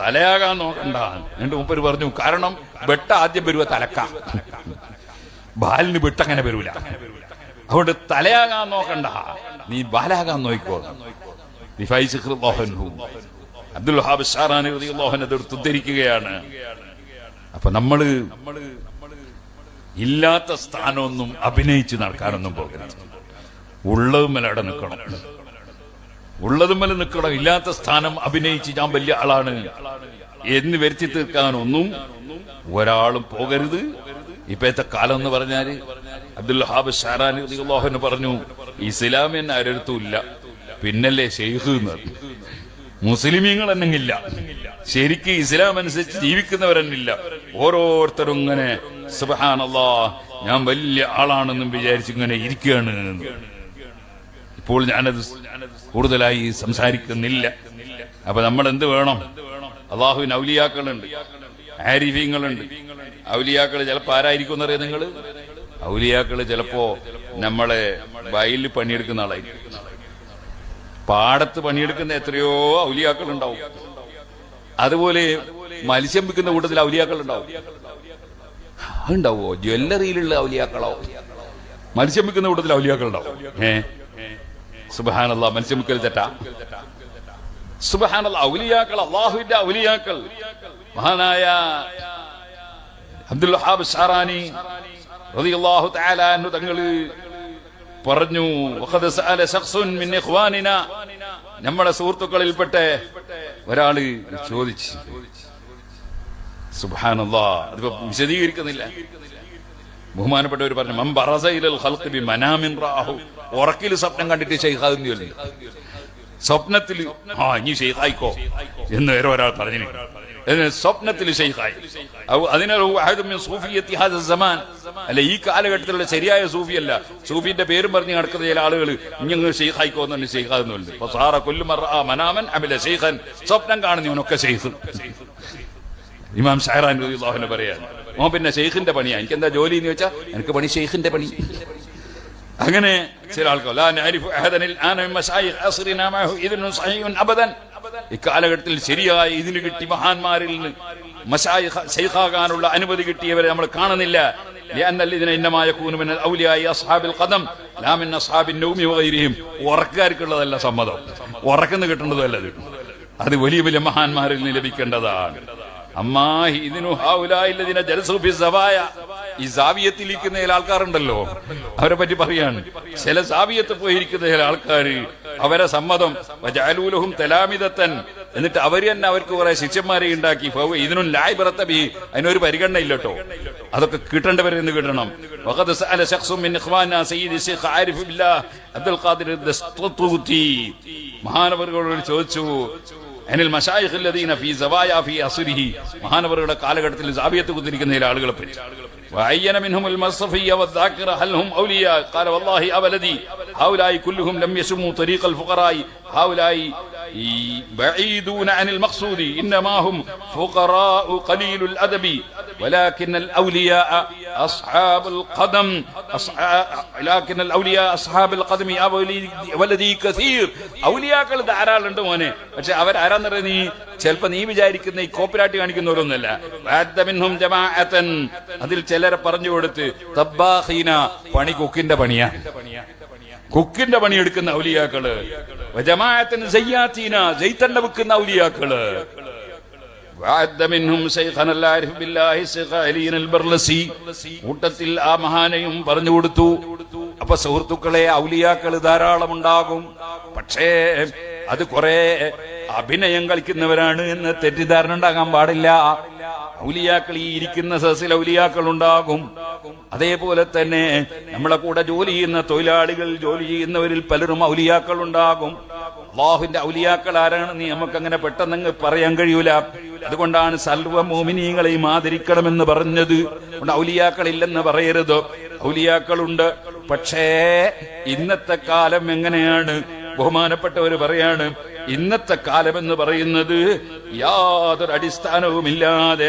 തലയാകാൻ നോക്കണ്ട എന്റെ മുപ്പര് പറഞ്ഞു കാരണം വെട്ട ആദ്യം വരുവ തലക്ക. ബാലിന് വെട്ടങ്ങനെ വരൂല. അതുകൊണ്ട് തലയാകാൻ നോക്കണ്ട. നീ ബാലാകാൻ അല്ലാഹു അബ്ദുൽ അപ്പൊ നമ്മൾ ഇല്ലാത്ത സ്ഥാനമൊന്നും അഭിനയിച്ച് നടക്കാനൊന്നും പോകരുത്. ഉള്ളതും മലയാളം നിൽക്കണം. ഉള്ളതുമല്ല നിൽക്കണം ഇല്ലാത്ത സ്ഥാനം അഭിനയിച്ച് ഞാൻ വലിയ ആളാണ്. എന്ന് വരുത്തി തീർക്കാനൊന്നും ഒരാളും പോകരുത്. ഇപ്പോഴത്തെ കാലം എന്ന് പറഞ്ഞാൽ അബ്ദുൽ ഹാബ് ഷാറാനി പറഞ്ഞു ഇസ്ലാമിയൻ ആരടുത്തും ഇല്ല. പിന്നല്ലേ ഷെയ്ഖ് എന്ന്. മുസ്ലിമീങ്ങൾ എന്നെങ്കില്ല ശരിക്ക് ഇസ്ലാം അനുസരിച്ച് ജീവിക്കുന്നവരെന്നില്ല. ഓരോരുത്തരും ഇങ്ങനെ സുബഹാനല്ലാ ഞാൻ വലിയ ആളാണെന്നും വിചാരിച്ച് ഇങ്ങനെ ഇരിക്കുകയാണ്. ഇപ്പോൾ ഞാനത് കൂടുതലായി സംസാരിക്കുന്നില്ല. അപ്പൊ നമ്മൾ എന്ത് വേണം? അള്ളാഹുവിന് ഔലിയാക്കളുണ്ട് ആരിഫീങ്ങളുണ്ട് ഔലിയാക്കൾ ചിലപ്പോ ആരായിരിക്കും എന്നറിയാം നിങ്ങൾ ഔലിയാക്കൾ ചിലപ്പോ നമ്മളെ വയലിൽ പണിയെടുക്കുന്ന ആളായിരിക്കും. പാടത്ത് പണിയെടുക്കുന്ന എത്രയോ ഔലിയാക്കൾ ഉണ്ടാവും അതുപോലെ മത്സ്യം വിൽക്കുന്ന കൂട്ടത്തിൽ ഔലിയാക്കൾ ഉണ്ടാവും ഉണ്ടാവോ ജ്വല്ലറിയിലുള്ള ഔലിയാക്കളോ മത്സ്യം വിൽക്കുന്ന കൂട്ടത്തിൽ ഔലിയാക്കൾ ഉണ്ടാവും ഏ? സുബഹാനല്ല മത്സ്യമുക്കൽ തെറ്റ. സുബഹാനല്ല ഔലിയാക്കൾ അള്ളാഹുവിന്റെ ഔലിയാക്കൾ. മഹാനായ അബ്ദുൽഹാബ് ഷാറാനി റളിയല്ലാഹു തആല അൻഹു തങ്ങൾ പറഞ്ഞു വഖദ് സഅല ശഖ്സുൻ മിൻ ഇഖ്വാനിന. നമ്മുടെ സുഹൃത്തുക്കളിൽപ്പെട്ട ഒരാൾ ചോദിച്ചു. സുബ്ഹാനല്ലാ അതിപ്പോ വിശദീകരിക്കുന്നില്ല. ബഹുമാനപ്പെട്ടവർ പറഞ്ഞു മം ബറസ ഇലൽ ബി മനാമിൻ റാഹു ഉറക്കിൽ സ്വപ്നം കണ്ടിട്ട് ഷെയ്ഖാകുന്നു ചൊല്ലി സ്വപ്നത്തിൽ ആ ഇനി ഷെയ്ഖായിക്കോ എന്ന് വേറെ ഒരാൾ പറഞ്ഞു സ്വപ്നത്തിൽ ഷെയ്ഖായി മിൻ അല്ല ഈ കാലഘട്ടത്തിലുള്ള ശരിയായ സൂഫിയല്ല. സൂഫിന്റെ പേരും പറഞ്ഞ് നടക്കുന്ന ചില ആളുകൾ ഇങ്ങനെ ഷെയ്ഖായിക്കോ എന്ന് ഷെയ്ഖാകുന്നുണ്ട് അപ്പൊ സാറ മനാമൻ ഷെയ്ഖൻ സ്വപ്നം കാണുന്നവനൊക്കെ ഷെയ്ഖ് ഇമാം ഷഹറാൻ റളിയല്ലാഹു പറയാണ് ഓ പിന്നെ ഷെയ്ഖിന്റെ പണിയാ. എനിക്ക് എന്താ ജോലി എന്ന് വെച്ചാൽ എനിക്ക് പണി ഷെയ്ഖിന്റെ പണി. അങ്ങനെ ചില ആൾക്കാർ ഇക്കാലഘട്ടത്തിൽ ശരിയായ ഇതിന് കിട്ടി മഹാന്മാരിൽ നിന്ന് ശൈഖാകാനുള്ള അനുമതി കിട്ടിയവരെ നമ്മൾ കാണുന്നില്ല. ഉറക്കാർക്കുള്ളതല്ല സമ്മതം. ഉറക്കുന്ന കിട്ടേണ്ടതല്ല അത് വലിയ വലിയ മഹാന്മാരിൽ നിന്ന് ലഭിക്കേണ്ടതാണ്. അമ്മാ ഇതിനു ഹൗലായില്ലതിനെ ജലസൂഫി സവായ. ഈ സാവിയത്തിലിരിക്കുന്ന ചില ആൾക്കാരുണ്ടല്ലോ. അവരെ പറ്റി പറയാണ്. ചില സാവിയത്ത് പോയിരിക്കുന്ന ചില ആൾക്കാര് അവരെ സമ്മതം ജാലൂലഹും തലാമിതത്തൻ എന്നിട്ട് അവർ തന്നെ അവർക്ക് കുറെ ശിഷ്യന്മാരെ ഉണ്ടാക്കി. ഇതിനും ലായ് ബി അതിനൊരു പരിഗണന ഇല്ലട്ടോ. അതൊക്കെ കിട്ടേണ്ടവരെന്ന് കിട്ടണം. അബ്ദുൽ ഖാദിർ മഹാനവറുകളോട് ചോദിച്ചു അനിൽ മഷായിഖ് الذين في زوايا في عصره മഹാനവറുകളുടെ കാലഘട്ടത്തിൽ സാബിയത്ത് കുത്തിരിക്കുന്ന ചില ആളുകളെ പറ്റി وعين منهم المصطفية والذاكرة هل هم أولياء قال والله أبلدي هؤلاء كلهم لم يسموا طريق الفقراء هؤلاء بعيدون عن المقصود إنما هم فقراء قليل الأدب ولكن الأولياء أصحاب القدم أصحاب لكن الأولياء أصحاب القدم يا ولدي- ولدي كثير ഔലിയാക്കൾ ധാരാളുണ്ട് മോനെ പക്ഷെ അവരാരാന്നറിയ നീ ചിലപ്പോ നീ വിചാരിക്കുന്ന ഈ കോപ്പിരാട്ടി കാണിക്കുന്നവരൊന്നുമല്ല വാദ്ദമിൻഹും ജമാഅത്തൻ. അതിൽ ചിലരെ പറഞ്ഞു കൊടുത്ത് തബ്ബാഹീന പണി കുക്കിന്റെ പണിയാ കുക്കിന്റെ പണി എടുക്കുന്ന ഔലിയാക്കള് ജയ്ത്തന്നെ വിൽക്കുന്ന ഔലിയാക്കൾ. കൂട്ടത്തിൽ ആ മഹാനയും പറഞ്ഞു കൊടുത്തു. അപ്പൊ സുഹൃത്തുക്കളെ ഔലിയാക്കൾ ധാരാളം ഉണ്ടാകും. പക്ഷേ അത് കുറെ അഭിനയം കളിക്കുന്നവരാണ് എന്ന് തെറ്റിദ്ധാരണ ഉണ്ടാകാൻ പാടില്ല. ഔലിയാക്കൾ ഈ ഇരിക്കുന്ന സസിൽ ഔലിയാക്കൾ ഉണ്ടാകും അതേപോലെ തന്നെ നമ്മളെ കൂടെ ജോലി ചെയ്യുന്ന തൊഴിലാളികൾ ജോലി ചെയ്യുന്നവരിൽ പലരും ഔലിയാക്കൾ ഉണ്ടാകും അള്ളാഹുവിന്റെ ഔലിയാക്കൾ നീ നമുക്ക് അങ്ങനെ പെട്ടെന്ന് പറയാൻ കഴിയൂല. അതുകൊണ്ടാണ് സർവ മോമിനീങ്ങളെയും ആദരിക്കണമെന്ന് പറഞ്ഞത്. അതുകൊണ്ട് ഔലിയാക്കളില്ലെന്ന് പറയരുത്. ഔലിയാക്കളുണ്ട്. പക്ഷേ ഇന്നത്തെ കാലം എങ്ങനെയാണ്? ബഹുമാനപ്പെട്ടവര് പറയാണ് ഇന്നത്തെ കാലം എന്ന് പറയുന്നത് യാതൊരു അടിസ്ഥാനവുമില്ലാതെ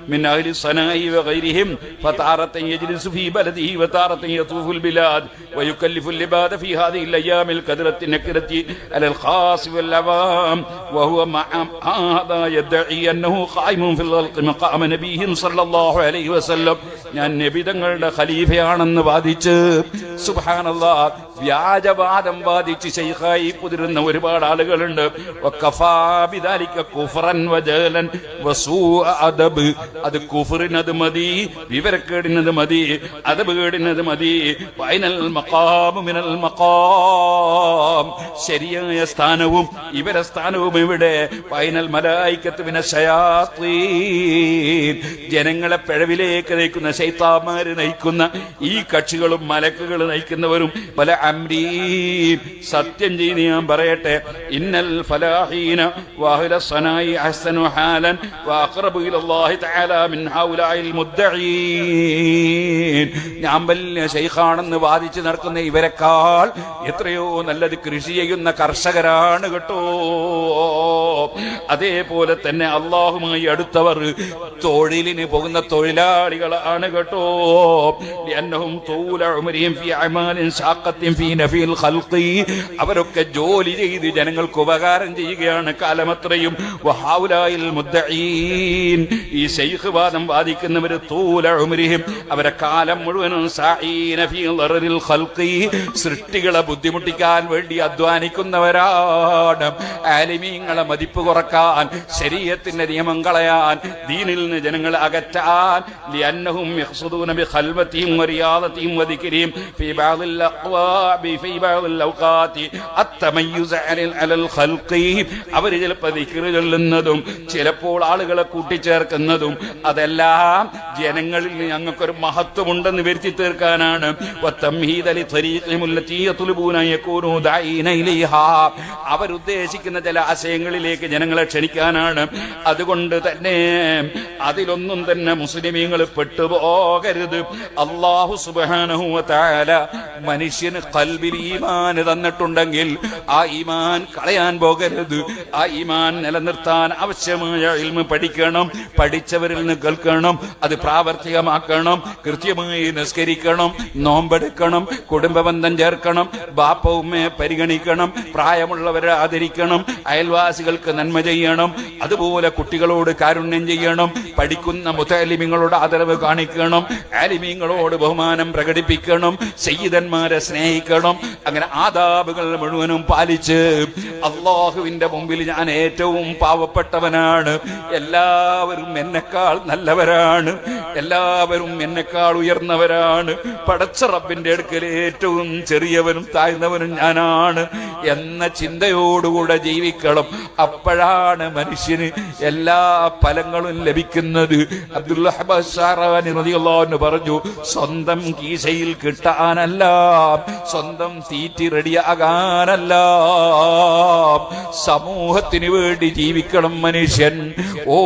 من العوام من أهل الصناء وغيرهم فتارة يجلس في بلده وتارة يطوف البلاد ويكلف العباد في هذه الأيام الكثرة النكرة على الخاص والعوام وهو مع هذا يدعي أنه قائم في الخلق مقام نبيه صلى الله عليه وسلم ഞാൻ നബി തങ്ങളുടെ ഖലീഫയാണെന്ന് വാദിച്ച് സുബാനല്ല വ്യാജവാദം വാദിച്ച് ശൈഖായി കുതിരുന്ന ഒരുപാട് ആളുകളുണ്ട് അത് കുഫറിനത് മതി വിവരക്കേടിനത് മതി അദബ് കേടിനത് മതി. ഫൈനൽ മക്കാമിനൽ മിനൽ മഖാം. ശരിയായ സ്ഥാനവും ഇവര സ്ഥാനവും ഇവിടെ. ഫൈനൽ മലായിക്കത്ത് ശയാത്തീൻ ജനങ്ങളെ പിഴവിലേക്ക് നയിക്കുന്ന ശൈത്താമാര് നയിക്കുന്ന ഈ കക്ഷികളും മലക്കുകൾ നയിക്കുന്നവരും പല അംരീൻ. സത്യം ചെയ്ത് ഞാൻ പറയട്ടെ ഇന്നൽ ഫലാഹീന വാഹുല സനായി അഹ്സനു ഹാലൻ വഅഖറബു ഇലല്ലാഹി തആല മിൻ هؤلاء المدعين ഞാൻ വലിയ ശൈഖാണെന്ന് വാദിച്ചു നടക്കുന്ന ഇവരെക്കാൾ എത്രയോ നല്ലത് കൃഷി ചെയ്യുന്ന കർഷകരാണ് കേട്ടോ. അതേപോലെ തന്നെ അള്ളാഹുമായി അടുത്തവർ തൊഴിലിന് പോകുന്ന തൊഴിലാളികളാണ് കേട്ടോ. അവരൊക്കെ ജോലി ചെയ്ത് ജനങ്ങൾക്ക് ഉപകാരം ചെയ്യുകയാണ് കാലമത്രയും. ഈ ശൈഖ് വാദം വാദിക്കുന്നവർ തൂലഹുമരിഹിം അവരെ കാലം മുഴുവനും സൃഷ്ടികളെ ബുദ്ധിമുട്ടിക്കാൻ വേണ്ടി അധ്വാനിക്കുന്നവരാണ്. ആലിമീങ്ങളെ മതി മതിപ്പ് കുറയ്ക്കാൻ ശരീരത്തിന്റെ നിയമം കളയാൻ ദീനിൽ നിന്ന് ജനങ്ങളെ അകറ്റാൻ അവർ ചിലപ്പോൾ ചൊല്ലുന്നതും ചിലപ്പോൾ ആളുകളെ കൂട്ടിച്ചേർക്കുന്നതും അതെല്ലാം ജനങ്ങളിൽ ഞങ്ങൾക്കൊരു മഹത്വമുണ്ടെന്ന് വരുത്തി തീർക്കാനാണ്. അവരുദ്ദേശിക്കുന്ന ചില ആശയങ്ങളിലേക്ക് ജനങ്ങളെ ക്ഷണിക്കാനാണ്. അതുകൊണ്ട് തന്നെ അതിലൊന്നും തന്നെ മുസ്ലിമീങ്ങൾ പെട്ടുപോകരുത്. അള്ളാഹു സുബ്ഹാനഹു വ തആല മനുഷ്യന് കൽബിൽ ഈമാൻ തന്നിട്ടുണ്ടെങ്കിൽ ആ ഈമാൻ കളയാൻ പോകരുത്. ആ ഈമാൻ നിലനിർത്താൻ ആവശ്യമായ ഇൽമ പഠിക്കണം പഠിച്ചവരിൽ നിന്ന് കേൾക്കണം അത് പ്രാവർത്തികമാക്കണം കൃത്യമായി നിസ്കരിക്കണം നോമ്പെടുക്കണം കുടുംബബന്ധം ചേർക്കണം ബാപ്പ ഉമ്മയെ പരിഗണിക്കണം പ്രായമുള്ളവരെ ആദരിക്കണം അയൽവാസികൾക്ക് നന്മ ചെയ്യണം. അതുപോലെ കുട്ടികളോട് കാരുണ്യം ചെയ്യണം. പഠിക്കുന്ന മുത്തലിമിങ്ങളോട് ആദരവ് കാണിക്കണം. ആലിമീങ്ങളോട് ബഹുമാനം പ്രകടിപ്പിക്കണം. സയ്യിദന്മാരെ സ്നേഹിക്കണം. അങ്ങനെ ആദാബുകൾ മുഴുവനും പാലിച്ച് അള്ളാഹുവിന്റെ മുമ്പിൽ ഞാൻ ഏറ്റവും പാവപ്പെട്ടവനാണ്. എല്ലാവരും എന്നെക്കാൾ നല്ലവരാണ്. എല്ലാവരും എന്നെക്കാൾ ഉയർന്നവരാണ്. പടച്ച റബ്ബിന്റെ അടുക്കൽ ഏറ്റവും ചെറിയവനും താഴ്ന്നവനും ഞാനാണ്. എന്ന ചിന്തയോടുകൂടെ ജീവിക്കണം. അപ്പോഴാണ് മനുഷ്യന് എല്ലാ ഫലങ്ങളും ലഭിക്കുന്നത്. അബ്ദുല്ലാഹു പറഞ്ഞു സ്വന്തം കീശയിൽ കിട്ടാനല്ല സ്വന്തം തീറ്റി റെഡിയാകാനല്ല സമൂഹത്തിന് വേണ്ടി ജീവിക്കണം മനുഷ്യൻ. ഓ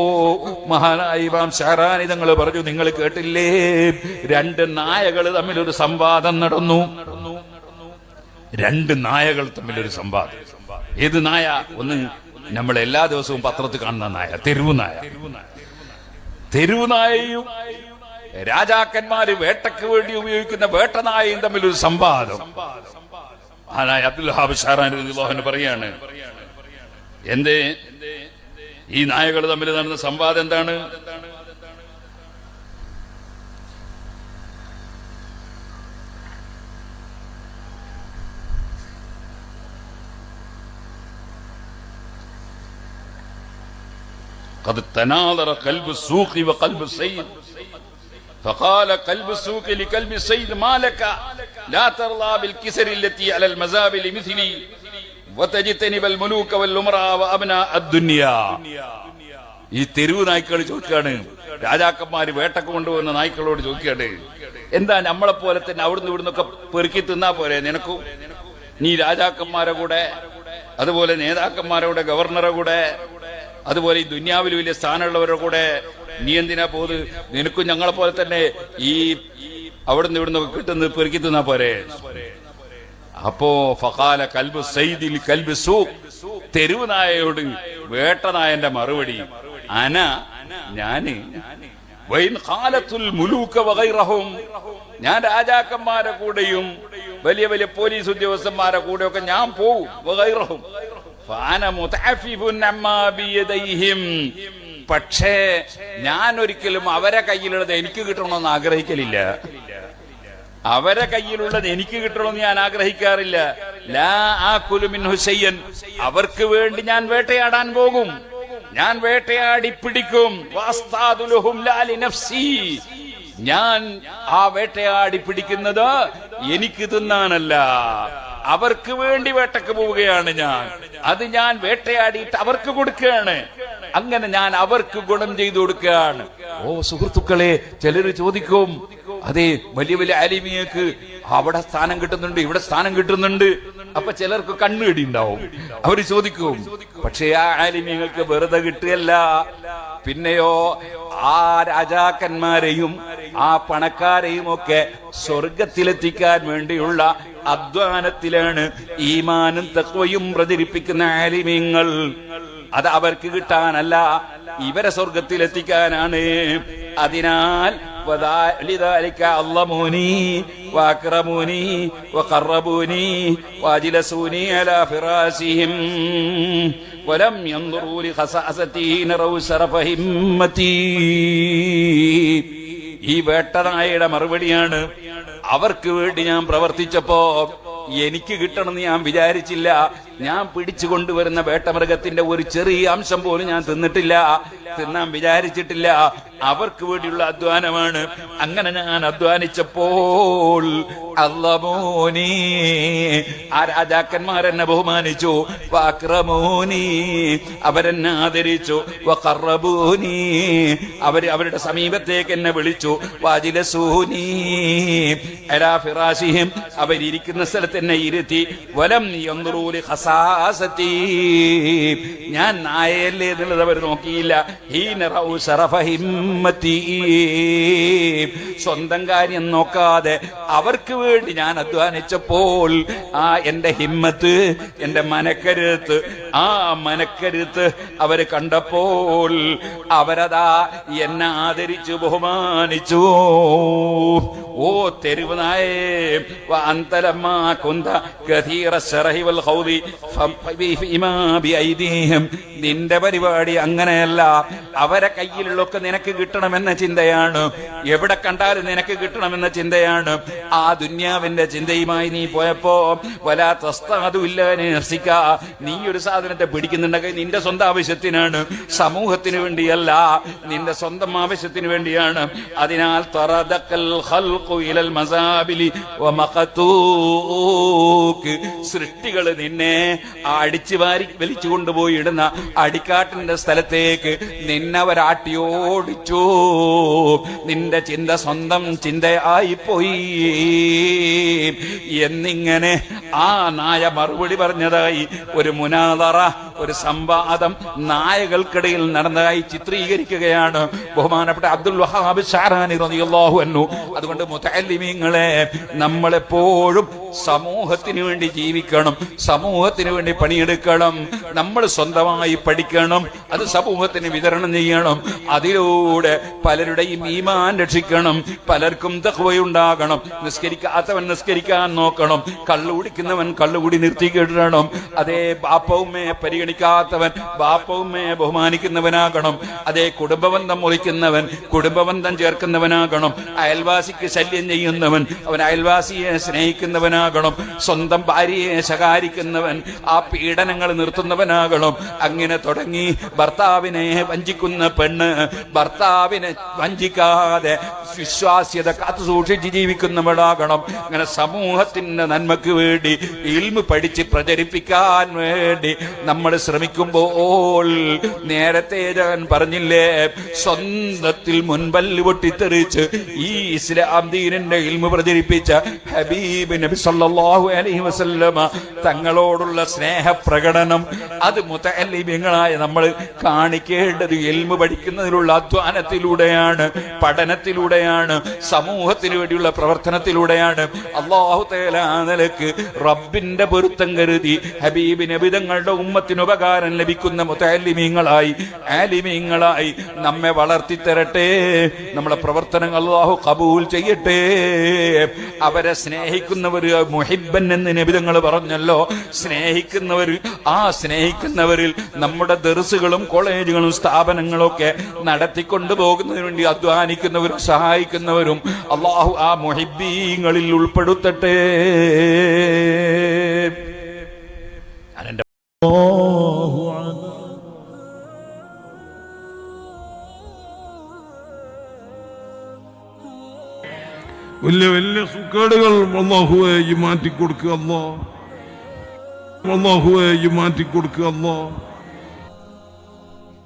മഹാനായ ഇമാം ഷഹറാനി തങ്ങൾ പറഞ്ഞു നിങ്ങൾ കേട്ടില്ലേ? രണ്ട് നായകൾ തമ്മിൽ ഒരു സംവാദം നടന്നു. രണ്ട് നായകൾ തമ്മിൽ ഒരു സംവാദം. ഏത് നായ? ഒന്ന് നമ്മൾ എല്ലാ ദിവസവും പത്രത്തിൽ കാണുന്ന നായ തെരുവ് നായ. തെരുവ് നായയും രാജാക്കന്മാര് വേട്ടയ്ക്ക് വേണ്ടി ഉപയോഗിക്കുന്ന വേട്ടനായയും ഒരു സംവാദം. ആനായ അബ്ദുൽ ഹാബ് പറയാണ് എന്തേ? ഈ നായകൾ തമ്മിൽ നടന്ന സംവാദം എന്താണ്? قد تناظر قلب السوق وقلب السيد فقال قلب السوق لقلب السيد ما لك لا ترضى بالكسر التي على المزابل مثلي وتجتنب الملوك والأمراء وأبناء الدنيا ഈ തെരുവ് നായ്ക്കൾ ചോദിക്കാണ് രാജാക്കന്മാര് വേട്ടക്ക് കൊണ്ടുവന്ന നായ്ക്കളോട് ചോദിക്കാണ് എന്താ നമ്മളെ പോലെ തന്നെ അവിടുന്ന് ഇവിടുന്നൊക്കെ പെറുക്കി തിന്നാ പോരെ നിനക്കും നീ രാജാക്കന്മാരെ കൂടെ അതുപോലെ നേതാക്കന്മാരുടെ കൂടെ ഗവർണറെ കൂടെ അതുപോലെ ഈ ദുന്യാവിൽ വലിയ സ്ഥാനമുള്ളവരുടെ കൂടെ നീ എന്തിനാ പോത് നിനക്കും ഞങ്ങളെ പോലെ തന്നെ ഈ അവിടുന്ന് ഇവിടുന്ന് കിട്ടുന്നത് പെരുക്കി തിന്നാ പോരെ. അപ്പോ ഫഖാല കൽബു സൈദിൽ കൽബു സൂ. തെരുവ് നായയോട് വേട്ടനായന്റെ മറുപടി. അന ഞാൻ. ഞാൻ രാജാക്കന്മാരെ കൂടെയും വലിയ വലിയ പോലീസ് ഉദ്യോഗസ്ഥന്മാരെ കൂടെയൊക്കെ ഞാൻ പോവും പക്ഷേ ഞാൻ ഒരിക്കലും അവരെ കയ്യിലുള്ളത് എനിക്ക് കിട്ടണമെന്ന് ആഗ്രഹിക്കലില്ല. അവരെ കയ്യിലുള്ളത് എനിക്ക് കിട്ടണമെന്ന് ഞാൻ ആഗ്രഹിക്കാറില്ല. ലാ ആ കുലുമിൻ ഹുസൈൻ അവർക്ക് വേണ്ടി ഞാൻ വേട്ടയാടാൻ പോകും. ഞാൻ വേട്ടയാടി പിടിക്കും. ഞാൻ ആ വേട്ടയാടി പിടിക്കുന്നത് എനിക്ക് തിന്നാനല്ല അവർക്ക് വേണ്ടി വേട്ടക്ക് പോവുകയാണ് ഞാൻ. അത് ഞാൻ വേട്ടയാടിയിട്ട് അവർക്ക് കൊടുക്കുകയാണ്. അങ്ങനെ ഞാൻ അവർക്ക് ഗുണം ചെയ്തു കൊടുക്കുകയാണ്. ഓ സുഹൃത്തുക്കളെ ചിലർ ചോദിക്കും അതെ വലിയ വലിയ അലിമിയക്ക് അവിടെ സ്ഥാനം കിട്ടുന്നുണ്ട് ഇവിടെ സ്ഥാനം കിട്ടുന്നുണ്ട്. അപ്പൊ ചിലർക്ക് കണ്ണുകടി ഉണ്ടാവും. അവർ ചോദിക്കും പക്ഷെ ആ ആലിമ്യങ്ങൾക്ക് വെറുതെ കിട്ടുകയല്ല. പിന്നെയോ ആ രാജാക്കന്മാരെയും ആ പണക്കാരെയും ഒക്കെ സ്വർഗത്തിലെത്തിക്കാൻ വേണ്ടിയുള്ള അധ്വാനത്തിലാണ് ഈമാനും തത്വയും പ്രചരിപ്പിക്കുന്ന ആലിമ്യങ്ങൾ അത് അവർക്ക് കിട്ടാനല്ല ഇവരെ സ്വർഗത്തിലെത്തിക്കാനാണ് അതിനാൽ وذا- لذلك علموني واكرموني وقربوني واجلسوني على فراسهم ولم ينظروا لخصاصتي نروا شرف همتي ഈ വേട്ടനായയുടെ മറുപടിയാണ് അവർക്ക് വേണ്ടി ഞാൻ പ്രവർത്തിച്ചപ്പോ എനിക്ക് കിട്ടണമെന്ന് ഞാൻ വിചാരിച്ചില്ല. ഞാൻ പിടിച്ചു കൊണ്ടുവരുന്ന വേട്ടമൃഗത്തിന്റെ ഒരു ചെറിയ അംശം പോലും ഞാൻ തിന്നിട്ടില്ല. തിന്നാൻ വിചാരിച്ചിട്ടില്ല. അവർക്ക് വേണ്ടിയുള്ള അധ്വാനമാണ്. അങ്ങനെ ഞാൻ അധ്വാനിച്ചപ്പോൾ അള്ളമോനി ആ രാജാക്കന്മാരെന്നെ ബഹുമാനിച്ചു. വാക്രമോനി അവരെന്നെ ആദരിച്ചു. വക്കറബൂനി അവർ അവരുടെ സമീപത്തേക്ക് എന്നെ വിളിച്ചു. വാജിലസൂനി അലാ ഫിറാശിഹിം അവരിയ്ക്കുന്ന സ്ഥലത്ത് എന്നെ ഇരുത്തി. വലം യന്ത്രൂലി ഖസാസതി. ഞാൻ നായല്ലേ എന്നുള്ളത് അവർ നോക്കിയില്ല. സ്വന്തം കാര്യം നോക്കാതെ അവർക്ക് വേണ്ടി ഞാൻ അധ്വാനിച്ചപ്പോൾ ആ എന്റെ ഹിമ്മത്ത് എന്റെ മനക്കരുത്ത് ആ മനക്കരുത്ത് അവർ കണ്ടപ്പോൾ അവരതാ എന്നെ ആദരിച്ചു ബഹുമാനിച്ചു. ഓ തെരുവ് നായേ കുന്ത നിന്റെ പരിപാടി അങ്ങനെയല്ല. അവരെ കയ്യിലുള്ളൊക്കെ നിനക്ക് കിട്ടണമെന്ന ചിന്തയാണ്. എവിടെ കണ്ടാലും നിനക്ക് കിട്ടണമെന്ന ചിന്തയാണ്. ആ ദുന്യാവിന്റെ ചിന്തയുമായി നീ പോയപ്പോ വലാ തസ്താതുമില്ല നിർസിക്ക. നീ ഒരു സാധനത്തെ പിടിക്കുന്നുണ്ടെങ്കിൽ നിന്റെ സ്വന്തം ആവശ്യത്തിനാണ്. സമൂഹത്തിന് വേണ്ടിയല്ല നിന്റെ സ്വന്തം ആവശ്യത്തിന് വേണ്ടിയാണ്. അതിനാൽ സൃഷ്ടികൾ നിന്നെ അടിച്ചു വാരി വലിച്ചു കൊണ്ടുപോയി ഇടുന്ന അടിക്കാട്ടിന്റെ സ്ഥലത്തേക്ക് നിന്നവരാട്ടി ഓടിച്ചു നിന്റെ ചിന്ത സ്വന്തം ചിന്തയായി പോയി എന്നിങ്ങനെ ആ നായ മറുപടി പറഞ്ഞതായി ഒരു മുനാതറ ഒരു സംവാദം നായകൾക്കിടയിൽ നടന്നതായി ചിത്രീകരിക്കുകയാണ് ബഹുമാനപ്പെട്ട അബ്ദുൽ വഹാബ് ഷാറാനി റളിയല്ലാഹു അൻഹു. അതുകൊണ്ട് മുതല്ലിമീങ്ങളെ നമ്മളെപ്പോഴും സമൂഹത്തിന് വേണ്ടി ജീവിക്കണം സമൂഹത്തിന് വേണ്ടി പണിയെടുക്കണം നമ്മൾ സ്വന്തമായി പഠിക്കണം അത് സമൂഹത്തിന് വിതരണം ചെയ്യണം അതിലൂടെ പലരുടെയും ഈമാൻ രക്ഷിക്കണം പലർക്കും തഹ്വയുണ്ടാകണം നിസ്കരിക്കാത്തവൻ നിസ്കരിക്കാൻ നോക്കണം കള്ളുകുടിക്കുന്നവൻ കള്ളുകൂടി നിർത്തിക്കിടണം അതേ ബാപ്പവുമ്മയെ പരിഗണിക്കാത്തവൻ ബാപ്പവുമ്മയെ ബഹുമാനിക്കുന്നവനാകണം. അതേ കുടുംബബന്ധം മുറിക്കുന്നവൻ കുടുംബബന്ധം ചേർക്കുന്നവനാകണം. അയൽവാസിക്ക് ശല്യം ചെയ്യുന്നവൻ അവൻ അയൽവാസിയെ സ്നേഹിക്കുന്നവനാകണം. സ്വന്തം ഭാര്യയെ ശകാരിക്കുന്നവൻ ആ പീഡനങ്ങൾ നിർത്തുന്നവനാകണം. അങ്ങനെ തുടങ്ങി ഭർത്താവിനെ വഞ്ചിക്കുന്ന പെണ്ണ് ഭർത്താവിനെ വഞ്ചിക്കാതെ വിശ്വാസ്യത കാത്തു സൂക്ഷിച്ച് ജീവിക്കുന്നവളാകണം. അങ്ങനെ സമൂഹത്തിന്റെ നന്മക്ക് വേണ്ടി ഇൽമ് പഠിച്ച് പ്രചരിപ്പിക്കാൻ വേണ്ടി നമ്മൾ ശ്രമിക്കുമ്പോൾ നേരത്തെ ഞാൻ പറഞ്ഞില്ലേ സ്വന്തത്തിൽ മുൻപല്ല് പൊട്ടിത്തെറിച്ച് ഈ ഇസ്ലാം ദീനിന്റെ ഇൽമ പ്രചരിപ്പിച്ച ഹബീബ് നബി സല്ലല്ലാഹു അലൈഹി വസല്ലമ തങ്ങളോടുള്ള സ്നേഹ പ്രകടനം അത് മുതല്ലിമീങ്ങളായ നമ്മൾ കാണിക്കേണ്ടത് എൽമ പഠിക്കുന്നതിലുള്ള അധ്വാനത്തിലൂടെയാണ് പഠനത്തിലൂടെയാണ് സമൂഹത്തിന് വേണ്ടിയുള്ള പ്രവർത്തനത്തിലൂടെയാണ്. അള്ളാഹു തേലാ നിലയ്ക്ക് റബ്ബിന്റെ പൊരുത്തം കരുതി ഹബീബ് വിധങ്ങളുടെ ഉമ്മത്തിന് ഉപകാരം ലഭിക്കുന്ന മുത്തലിമീങ്ങളായി ആലിമീങ്ങളായി നമ്മെ വളർത്തി തരട്ടെ നമ്മളെ പ്രവർത്തനങ്ങൾ അള്ളാഹു കബൂൽ ചെയ്യട്ടെ. അവരെ സ്നേഹിക്കുന്നവർ മുഹിബൻ എന്ന് നിബിതങ്ങൾ പറഞ്ഞല്ലോ. സ്നേഹിക്കുന്നവർ ആ സ്നേഹിക്കുന്നവരിൽ നമ്മുടെ ദർസുകളും കോളേജുകളും സ്ഥാപനങ്ങളും ഒക്കെ നടത്തിക്കൊണ്ടു പോകുന്നതിന് വേണ്ടി അധ്വാനിക്കുന്നവരും സഹായിക്കുന്നവരും അള്ളാഹു ആ മുഹിബീങ്ങളിൽ ഉൾപ്പെടുത്തട്ടെ. എന്റെ വലിയ വലിയ സുക്കേടുകൾ അള്ളാഹുവെ ഈ മാറ്റിക്കൊടുക്കുക അല്ലോ അള്ളാഹുവെ ഈ മാറ്റിക്കൊടുക്കുക അല്ലോ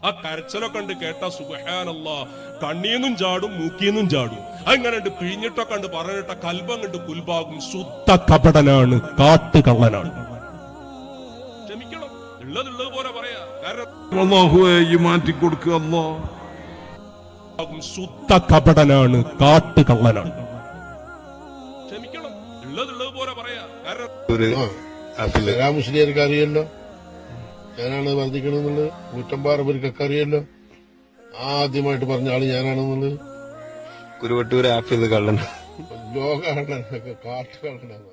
ആ കരച്ചിലൊക്കെ കണ്ട് കേട്ട സുബഹാനല്ല. കണ്ണീന്നും ചാടും മൂക്കീന്നും ചാടും. അങ്ങനെ ഉണ്ട് പിഴിഞ്ഞിട്ടൊക്കെ കണ്ട് പറഞ്ഞിട്ട കൽബം കണ്ട് കുൽഭാഗും ശുദ്ധ കപടനാണ് കാട്ടുകള്ളനാണ്. ഉള്ളതുള്ളത് പോലെ പറയാ കാരണം അല്ലോ ശുദ്ധ കപടനാണ് കാട്ടുകള്ളനാണ് ക്ഷമിക്കണം. ഉള്ളതുള്ളത് പോലെ പറയാ. കാരണം മുസ്ലിയാർക്ക് അറിയല്ലോ. ഞാനാണ് വർദ്ധിക്കണമെന്നുള്ളത് കൂറ്റമ്പാറ പേർക്കൊക്കെ അറിയല്ലോ. ആദ്യമായിട്ട് പറഞ്ഞ ആൾ ഞാനാണെന്നുള്ളത്. കുരുവട്ടൂർ ആപ്പിൽ കള്ളൻ ലോക കാട്ടുകള്ളനാണ്.